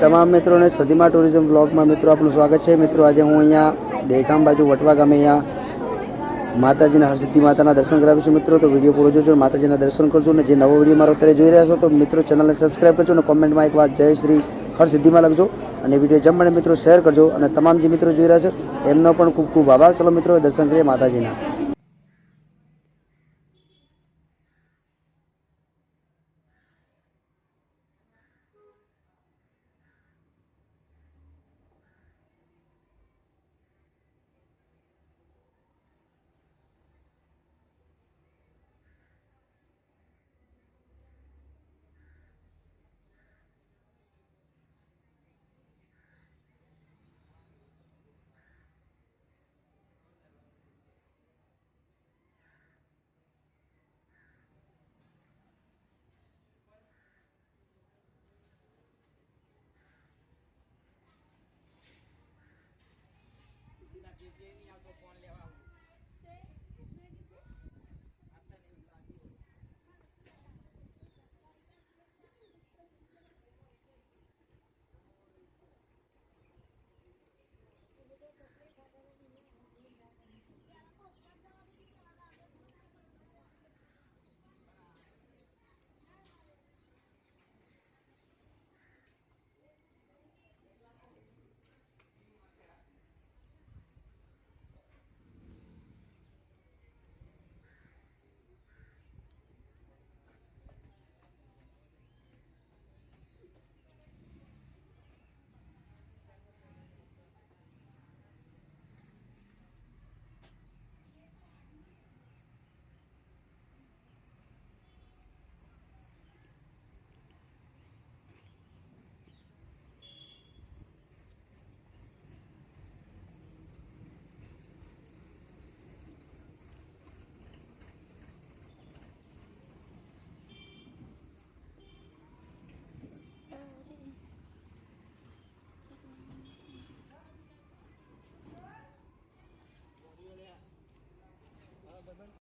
તમામ મિત્રોને સદીમા ટુરિઝમ બ્લોગમાં મિત્રો આપનું સ્વાગત છે. મિત્રો, આજે હું અહીંયા દેખામ બાજુ વટવા ગામે અહીંયા માતાજીના હરસિદ્ધિ માતાના દર્શન કરાવીશું મિત્રો, તો વીડિયો પૂરો જોજો, માતાજીના દર્શન કરજો અને જે નવો વીડિયો મારો અત્યારે જોઈ રહ્યા છો, તો મિત્રો ચેનલને સબસ્ક્રાઈબ કરજો અને કોમેન્ટમાં એક વાર જય શ્રી હરસિદ્ધિમાં લખજો. અને વીડિયો જમણે મિત્રો, શેર કરજો. અને તમામ જે મિત્રો જોઈ રહ્યા છે, એમનો પણ ખૂબ ખૂબ આભાર. ચલો મિત્રો, દર્શન કરીએ માતાજીના. જે નહીં આવતો ફોન લેવા આવું.